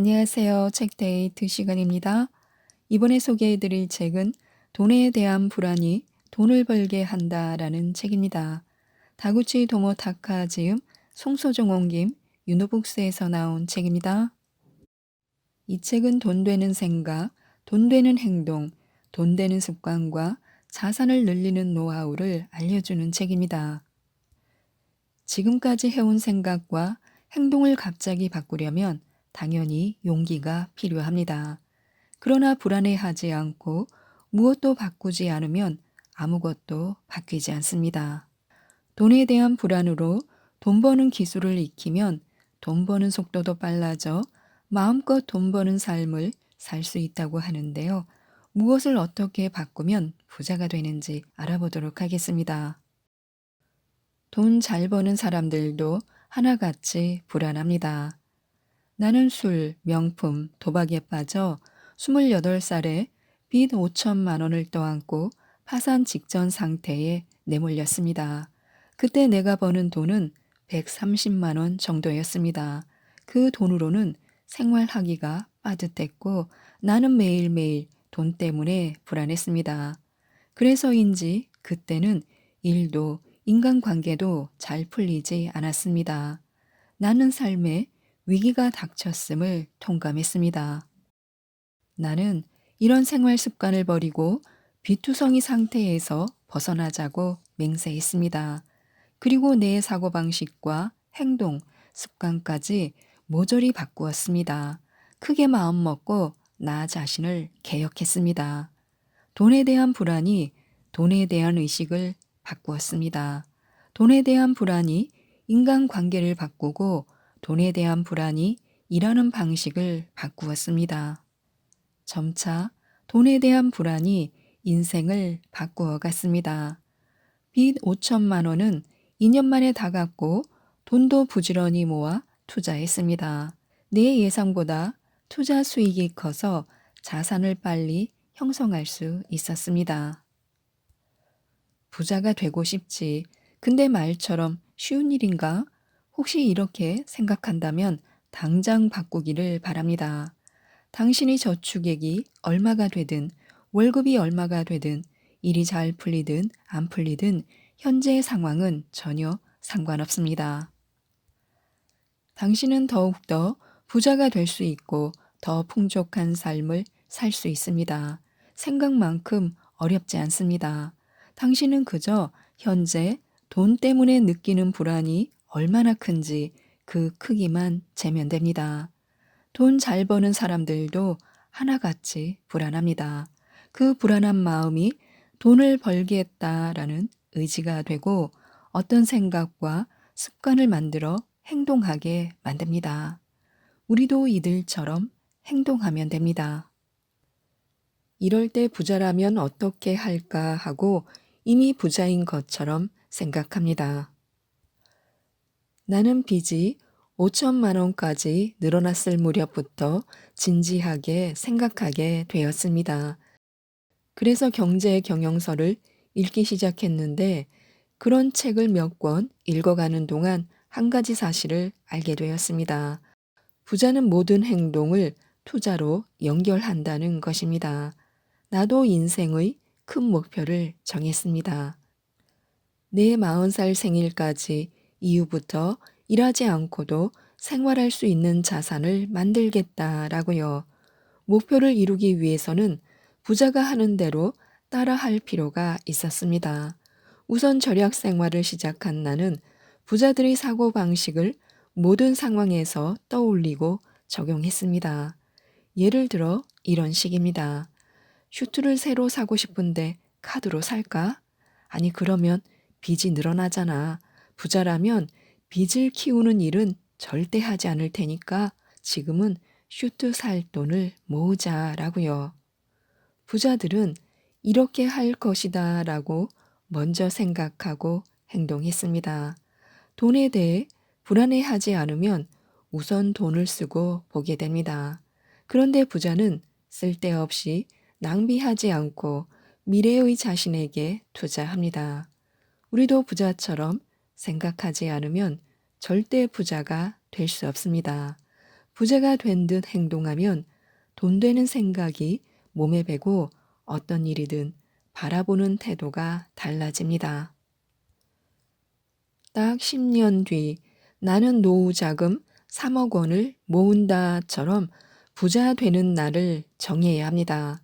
안녕하세요. 책데이트 시간입니다. 이번에 소개해드릴 책은 돈에 대한 불안이 돈을 벌게 한다라는 책입니다. 다구치 도모 타카 지음 송소정 옮김 유노북스에서 나온 책입니다. 이 책은 돈 되는 생각, 돈 되는 행동, 돈 되는 습관과 자산을 늘리는 노하우를 알려주는 책입니다. 지금까지 해온 생각과 행동을 갑자기 바꾸려면 당연히 용기가 필요합니다. 그러나 불안해하지 않고 무엇도 바꾸지 않으면 아무것도 바뀌지 않습니다. 돈에 대한 불안으로 돈 버는 기술을 익히면 돈 버는 속도도 빨라져 마음껏 돈 버는 삶을 살 수 있다고 하는데요. 무엇을 어떻게 바꾸면 부자가 되는지 알아보도록 하겠습니다. 돈 잘 버는 사람들도 하나같이 불안합니다. 나는 술, 명품, 도박에 빠져 28살에 빚 5천만 원을 떠안고 파산 직전 상태에 내몰렸습니다. 그때 내가 버는 돈은 130만 원 정도였습니다. 그 돈으로는 생활하기가 빠듯했고 나는 매일매일 돈 때문에 불안했습니다. 그래서인지 그때는 일도 인간관계도 잘 풀리지 않았습니다. 나는 삶에 위기가 닥쳤음을 통감했습니다. 나는 이런 생활 습관을 버리고 비투성이 상태에서 벗어나자고 맹세했습니다. 그리고 내 사고방식과 행동, 습관까지 모조리 바꾸었습니다. 크게 마음먹고 나 자신을 개혁했습니다. 돈에 대한 불안이 돈에 대한 의식을 바꾸었습니다. 돈에 대한 불안이 인간 관계를 바꾸고 돈에 대한 불안이 일하는 방식을 바꾸었습니다. 점차 돈에 대한 불안이 인생을 바꾸어 갔습니다. 빚 5천만 원은 2년 만에 다 갚고 돈도 부지런히 모아 투자했습니다. 내 예상보다 투자 수익이 커서 자산을 빨리 형성할 수 있었습니다. 부자가 되고 싶지. 근데 말처럼 쉬운 일인가? 혹시 이렇게 생각한다면 당장 바꾸기를 바랍니다. 당신이 저축액이 얼마가 되든 월급이 얼마가 되든 일이 잘 풀리든 안 풀리든 현재의 상황은 전혀 상관없습니다. 당신은 더욱더 부자가 될 수 있고 더 풍족한 삶을 살 수 있습니다. 생각만큼 어렵지 않습니다. 당신은 그저 현재 돈 때문에 느끼는 불안이 얼마나 큰지 그 크기만 재면 됩니다. 돈 잘 버는 사람들도 하나같이 불안합니다. 그 불안한 마음이 돈을 벌게 했다라는 의지가 되고 어떤 생각과 습관을 만들어 행동하게 만듭니다. 우리도 이들처럼 행동하면 됩니다. 이럴 때 부자라면 어떻게 할까 하고 이미 부자인 것처럼 생각합니다. 나는 빚이 5천만 원까지 늘어났을 무렵부터 진지하게 생각하게 되었습니다. 그래서 경제 경영서를 읽기 시작했는데 그런 책을 몇 권 읽어가는 동안 한 가지 사실을 알게 되었습니다. 부자는 모든 행동을 투자로 연결한다는 것입니다. 나도 인생의 큰 목표를 정했습니다. 내 40살 생일까지 이후부터 일하지 않고도 생활할 수 있는 자산을 만들겠다라고요. 목표를 이루기 위해서는 부자가 하는 대로 따라 할 필요가 있었습니다. 우선 절약 생활을 시작한 나는 부자들의 사고 방식을 모든 상황에서 떠올리고 적용했습니다. 예를 들어 이런 식입니다. 슈트를 새로 사고 싶은데 카드로 살까? 아니 그러면 빚이 늘어나잖아. 부자라면 빚을 키우는 일은 절대 하지 않을 테니까 지금은 슈트 살 돈을 모으자 라고요. 부자들은 이렇게 할 것이다 라고 먼저 생각하고 행동했습니다. 돈에 대해 불안해하지 않으면 우선 돈을 쓰고 보게 됩니다. 그런데 부자는 쓸데없이 낭비하지 않고 미래의 자신에게 투자합니다. 우리도 부자처럼 생각하지 않으면 절대 부자가 될 수 없습니다. 부자가 된 듯 행동하면 돈 되는 생각이 몸에 배고 어떤 일이든 바라보는 태도가 달라집니다. 딱 10년 뒤 나는 노후 자금 3억 원을 모은다처럼 부자 되는 날을 정해야 합니다.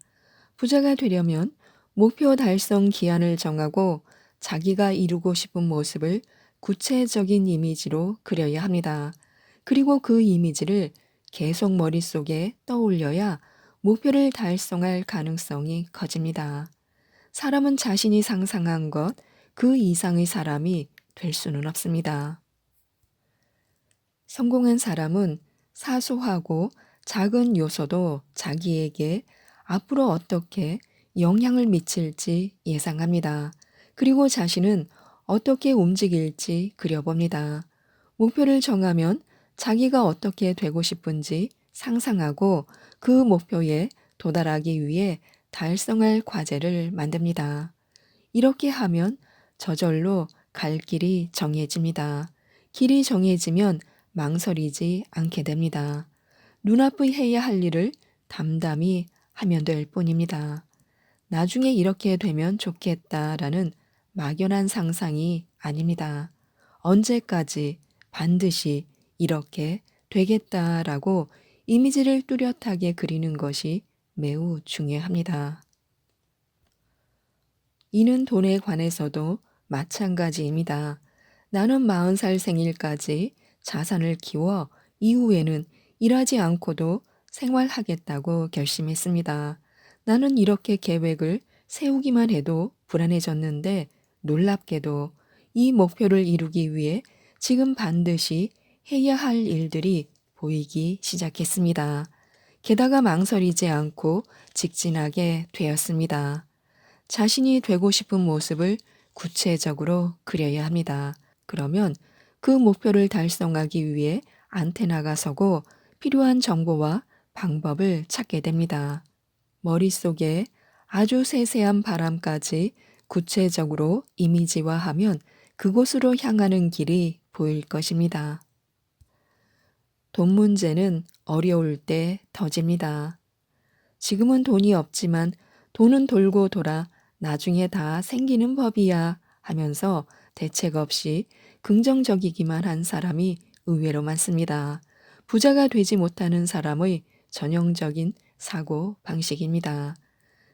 부자가 되려면 목표 달성 기한을 정하고 자기가 이루고 싶은 모습을 구체적인 이미지로 그려야 합니다. 그리고 그 이미지를 계속 머릿속에 떠올려야 목표를 달성할 가능성이 커집니다. 사람은 자신이 상상한 것 그 이상의 사람이 될 수는 없습니다. 성공한 사람은 사소하고 작은 요소도 자기에게 앞으로 어떻게 영향을 미칠지 예상합니다. 그리고 자신은 어떻게 움직일지 그려봅니다. 목표를 정하면 자기가 어떻게 되고 싶은지 상상하고 그 목표에 도달하기 위해 달성할 과제를 만듭니다. 이렇게 하면 저절로 갈 길이 정해집니다. 길이 정해지면 망설이지 않게 됩니다. 눈앞의 해야 할 일을 담담히 하면 될 뿐입니다. 나중에 이렇게 되면 좋겠다라는 막연한 상상이 아닙니다. 언제까지 반드시 이렇게 되겠다라고 이미지를 뚜렷하게 그리는 것이 매우 중요합니다. 이는 돈에 관해서도 마찬가지입니다. 나는 40살 생일까지 자산을 키워 이후에는 일하지 않고도 생활하겠다고 결심했습니다. 나는 이렇게 계획을 세우기만 해도 불안해졌는데 놀랍게도 이 목표를 이루기 위해 지금 반드시 해야 할 일들이 보이기 시작했습니다. 게다가 망설이지 않고 직진하게 되었습니다. 자신이 되고 싶은 모습을 구체적으로 그려야 합니다. 그러면 그 목표를 달성하기 위해 안테나가 서고 필요한 정보와 방법을 찾게 됩니다. 머릿속에 아주 세세한 바람까지 구체적으로 이미지화하면 그곳으로 향하는 길이 보일 것입니다. 돈 문제는 어려울 때 터집니다. 지금은 돈이 없지만 돈은 돌고 돌아 나중에 다 생기는 법이야 하면서 대책 없이 긍정적이기만 한 사람이 의외로 많습니다. 부자가 되지 못하는 사람의 전형적인 사고 방식입니다.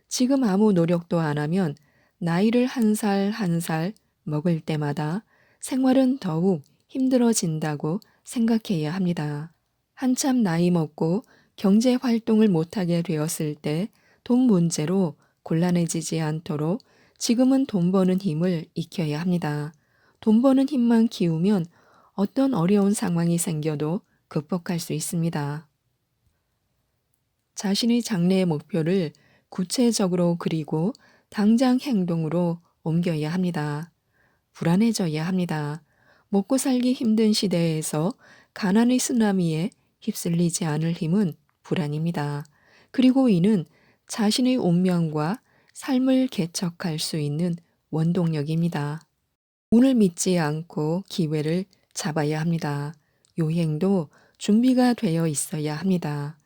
지금 아무 노력도 안 하면 나이를 한살 한 살 먹을 때마다 생활은 더욱 힘들어진다고 생각해야 합니다. 한참 나이 먹고 경제 활동을 못하게 되었을 때 돈 문제로 곤란해지지 않도록 지금은 돈 버는 힘을 익혀야 합니다. 돈 버는 힘만 키우면 어떤 어려운 상황이 생겨도 극복할 수 있습니다. 자신의 장래의 목표를 구체적으로 그리고 당장 행동으로 옮겨야 합니다. 불안해져야 합니다. 먹고 살기 힘든 시대에서 가난의 쓰나미에 휩쓸리지 않을 힘은 불안입니다. 그리고 이는 자신의 운명과 삶을 개척할 수 있는 원동력입니다. 운을 믿지 않고 기회를 잡아야 합니다. 요행도 준비가 되어 있어야 합니다.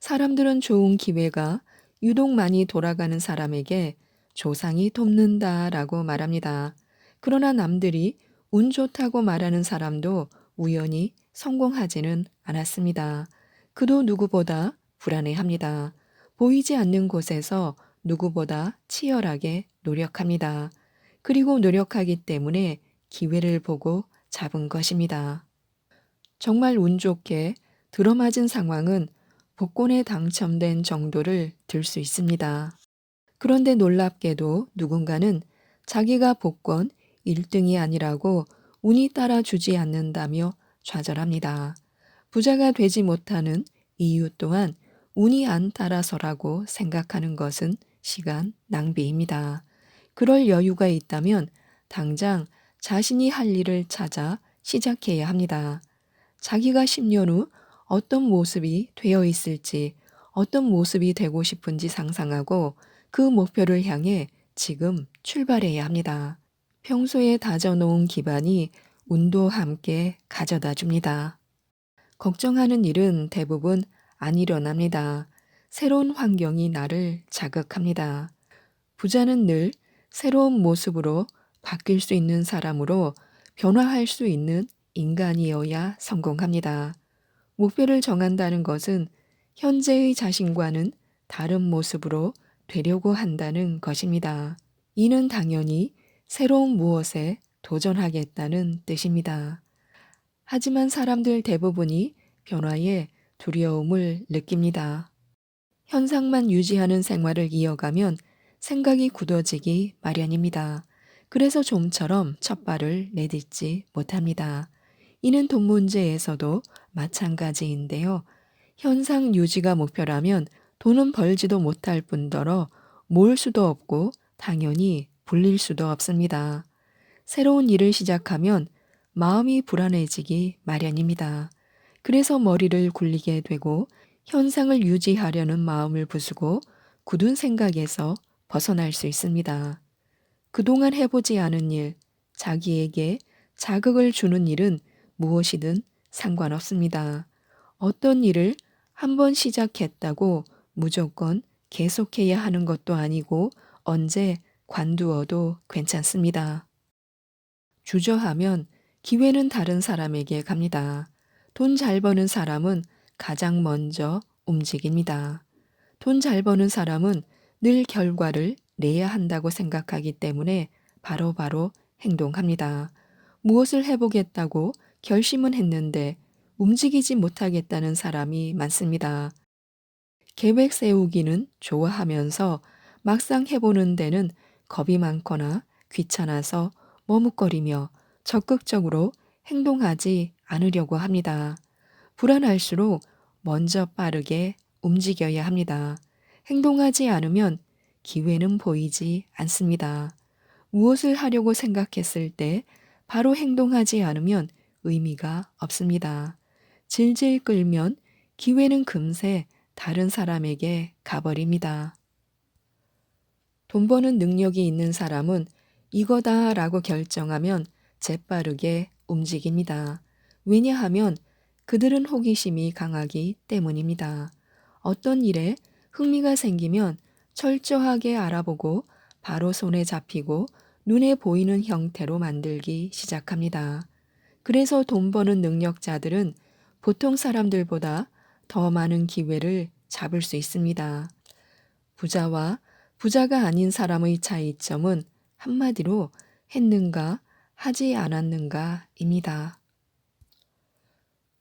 사람들은 좋은 기회가 유독 많이 돌아가는 사람에게 조상이 돕는다 라고 말합니다. 그러나 남들이 운 좋다고 말하는 사람도 우연히 성공하지는 않았습니다. 그도 누구보다 불안해합니다. 보이지 않는 곳에서 누구보다 치열하게 노력합니다. 그리고 노력하기 때문에 기회를 보고 잡은 것입니다. 정말 운 좋게 들어맞은 상황은 복권에 당첨된 정도를 들 수 있습니다. 그런데 놀랍게도 누군가는 자기가 복권 1등이 아니라고 운이 따라주지 않는다며 좌절합니다. 부자가 되지 못하는 이유 또한 운이 안 따라서라고 생각하는 것은 시간 낭비입니다. 그럴 여유가 있다면 당장 자신이 할 일을 찾아 시작해야 합니다. 자기가 10년 후 어떤 모습이 되어 있을지, 어떤 모습이 되고 싶은지 상상하고 그 목표를 향해 지금 출발해야 합니다. 평소에 다져놓은 기반이 운도 함께 가져다 줍니다. 걱정하는 일은 대부분 안 일어납니다. 새로운 환경이 나를 자극합니다. 부자는 늘 새로운 모습으로 바뀔 수 있는 사람으로 변화할 수 있는 인간이어야 성공합니다. 목표를 정한다는 것은 현재의 자신과는 다른 모습으로 되려고 한다는 것입니다. 이는 당연히 새로운 무엇에 도전하겠다는 뜻입니다. 하지만 사람들 대부분이 변화에 두려움을 느낍니다. 현상만 유지하는 생활을 이어가면 생각이 굳어지기 마련입니다. 그래서 좀처럼 첫 발을 내딛지 못합니다. 이는 돈 문제에서도 마찬가지인데요. 현상 유지가 목표라면 돈은 벌지도 못할 뿐더러 모을 수도 없고 당연히 불릴 수도 없습니다. 새로운 일을 시작하면 마음이 불안해지기 마련입니다. 그래서 머리를 굴리게 되고 현상을 유지하려는 마음을 부수고 굳은 생각에서 벗어날 수 있습니다. 그동안 해보지 않은 일, 자기에게 자극을 주는 일은 무엇이든 상관없습니다. 어떤 일을 한번 시작했다고 무조건 계속해야 하는 것도 아니고 언제 관두어도 괜찮습니다. 주저하면 기회는 다른 사람에게 갑니다. 돈 잘 버는 사람은 가장 먼저 움직입니다. 돈 잘 버는 사람은 늘 결과를 내야 한다고 생각하기 때문에 바로바로 바로 행동합니다. 무엇을 해보겠다고 결심은 했는데 움직이지 못하겠다는 사람이 많습니다. 계획 세우기는 좋아하면서 막상 해보는 데는 겁이 많거나 귀찮아서 머뭇거리며 적극적으로 행동하지 않으려고 합니다. 불안할수록 먼저 빠르게 움직여야 합니다. 행동하지 않으면 기회는 보이지 않습니다. 무엇을 하려고 생각했을 때 바로 행동하지 않으면 의미가 없습니다. 질질 끌면 기회는 금세 다른 사람에게 가버립니다. 돈 버는 능력이 있는 사람은 이거다 라고 결정하면 재빠르게 움직입니다. 왜냐하면 그들은 호기심이 강하기 때문입니다. 어떤 일에 흥미가 생기면 철저하게 알아보고 바로 손에 잡히고 눈에 보이는 형태로 만들기 시작합니다. 그래서 돈 버는 능력자들은 보통 사람들보다 더 많은 기회를 잡을 수 있습니다. 부자와 부자가 아닌 사람의 차이점은 한마디로 했는가 하지 않았는가입니다.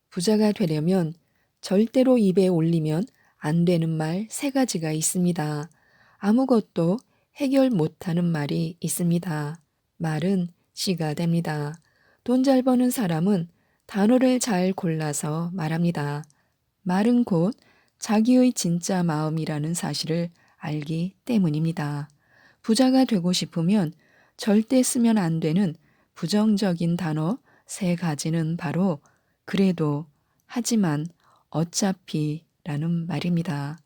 부자가 되려면 절대로 입에 올리면 안 되는 말 세 가지가 있습니다. 아무것도 해결 못하는 말이 있습니다. 말은 씨가 됩니다. 돈 잘 버는 사람은 단어를 잘 골라서 말합니다. 말은 곧 자기의 진짜 마음이라는 사실을 알기 때문입니다. 부자가 되고 싶으면 절대 쓰면 안 되는 부정적인 단어 세 가지는 바로 그래도, 하지만, 어차피 라는 말입니다.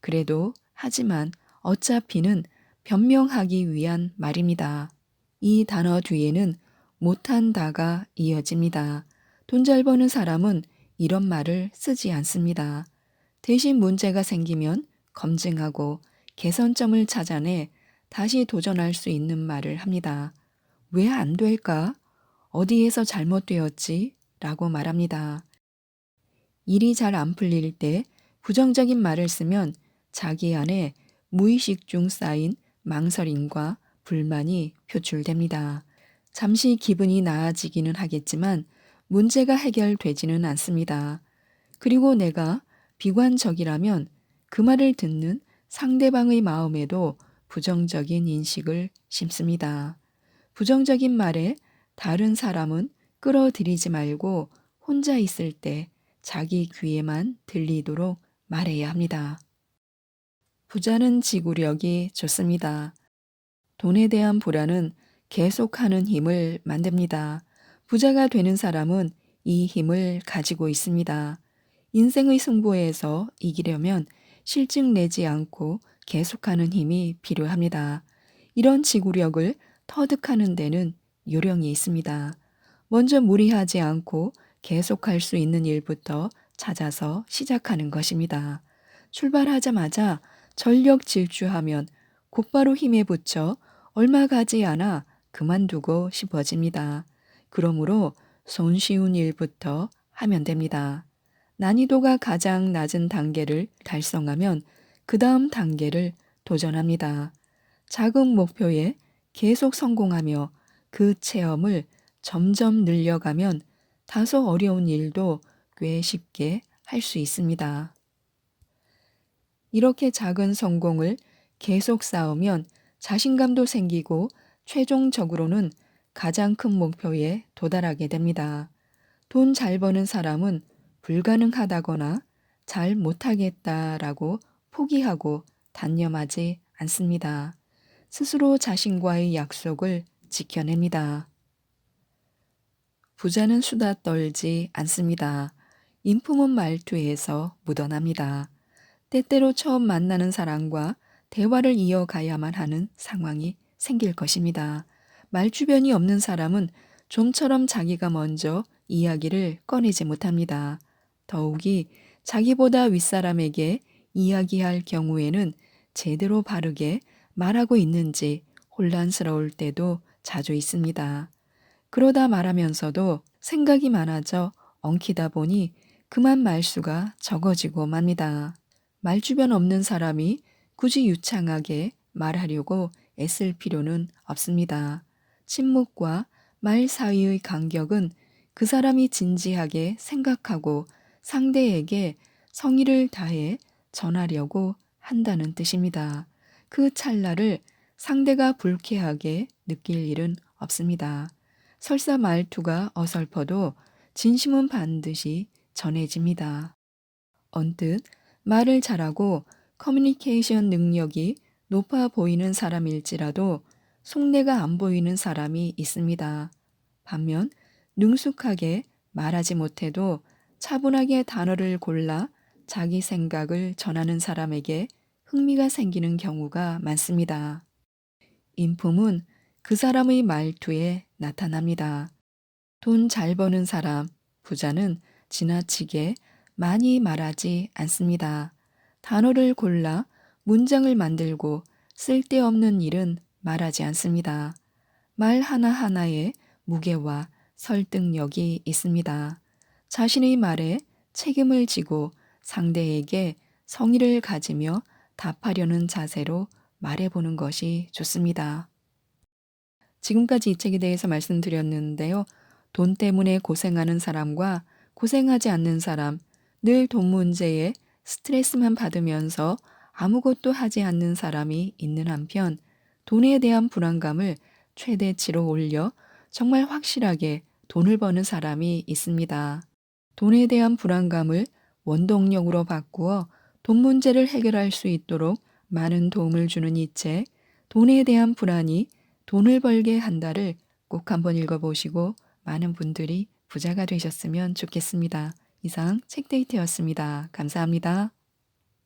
그래도, 하지만, 어차피는 변명하기 위한 말입니다. 이 단어 뒤에는 못한다가 이어집니다. 돈 잘 버는 사람은 이런 말을 쓰지 않습니다. 대신 문제가 생기면 검증하고 개선점을 찾아내 다시 도전할 수 있는 말을 합니다. 왜 안 될까? 어디에서 잘못되었지? 라고 말합니다. 일이 잘 안 풀릴 때 부정적인 말을 쓰면 자기 안에 무의식 중 쌓인 망설임과 불만이 표출됩니다. 잠시 기분이 나아지기는 하겠지만 문제가 해결되지는 않습니다. 그리고 내가 비관적이라면 그 말을 듣는 상대방의 마음에도 부정적인 인식을 심습니다. 부정적인 말에 다른 사람은 끌어들이지 말고 혼자 있을 때 자기 귀에만 들리도록 말해야 합니다. 부자는 지구력이 좋습니다. 돈에 대한 불안은 계속하는 힘을 만듭니다. 부자가 되는 사람은 이 힘을 가지고 있습니다. 인생의 승부에서 이기려면 실증 내지 않고 계속하는 힘이 필요합니다. 이런 지구력을 터득하는 데는 요령이 있습니다. 먼저 무리하지 않고 계속할 수 있는 일부터 찾아서 시작하는 것입니다. 출발하자마자 전력 질주하면 곧바로 힘에 붙여 얼마 가지 않아 그만두고 싶어집니다. 그러므로 손쉬운 일부터 하면 됩니다. 난이도가 가장 낮은 단계를 달성하면 그 다음 단계를 도전합니다. 작은 목표에 계속 성공하며 그 체험을 점점 늘려가면 다소 어려운 일도 꽤 쉽게 할 수 있습니다. 이렇게 작은 성공을 계속 쌓으면 자신감도 생기고 최종적으로는 가장 큰 목표에 도달하게 됩니다. 돈 잘 버는 사람은 불가능하다거나 잘 못하겠다라고 포기하고 단념하지 않습니다. 스스로 자신과의 약속을 지켜냅니다. 부자는 수다 떨지 않습니다. 인품은 말투에서 묻어납니다. 때때로 처음 만나는 사람과 대화를 이어가야만 하는 상황이 생길 것입니다. 말주변이 없는 사람은 좀처럼 자기가 먼저 이야기를 꺼내지 못합니다. 더욱이 자기보다 윗사람에게 이야기할 경우에는 제대로 바르게 말하고 있는지 혼란스러울 때도 자주 있습니다. 그러다 말하면서도 생각이 많아져 엉키다 보니 그만 말수가 적어지고 맙니다. 말주변 없는 사람이 굳이 유창하게 말하려고 애쓸 필요는 없습니다. 침묵과 말 사이의 간격은 그 사람이 진지하게 생각하고 상대에게 성의를 다해 전하려고 한다는 뜻입니다. 그 찰나를 상대가 불쾌하게 느낄 일은 없습니다. 설사 말투가 어설퍼도 진심은 반드시 전해집니다. 언뜻 말을 잘하고 커뮤니케이션 능력이 높아 보이는 사람일지라도 속내가 안 보이는 사람이 있습니다. 반면 능숙하게 말하지 못해도 차분하게 단어를 골라 자기 생각을 전하는 사람에게 흥미가 생기는 경우가 많습니다. 인품은 그 사람의 말투에 나타납니다. 돈 잘 버는 사람, 부자는 지나치게 많이 말하지 않습니다. 단어를 골라 문장을 만들고 쓸데없는 일은 말하지 않습니다. 말 하나하나에 무게와 설득력이 있습니다. 자신의 말에 책임을 지고 상대에게 성의를 가지며 답하려는 자세로 말해보는 것이 좋습니다. 지금까지 이 책에 대해서 말씀드렸는데요. 돈 때문에 고생하는 사람과 고생하지 않는 사람, 늘 돈 문제에 스트레스만 받으면서 아무것도 하지 않는 사람이 있는 한편 돈에 대한 불안감을 최대치로 올려 정말 확실하게 돈을 버는 사람이 있습니다. 돈에 대한 불안감을 원동력으로 바꾸어 돈 문제를 해결할 수 있도록 많은 도움을 주는 이 책, 돈에 대한 불안이 돈을 벌게 한다를 꼭 한번 읽어보시고 많은 분들이 부자가 되셨으면 좋겠습니다. 이상 책데이트였습니다. 감사합니다.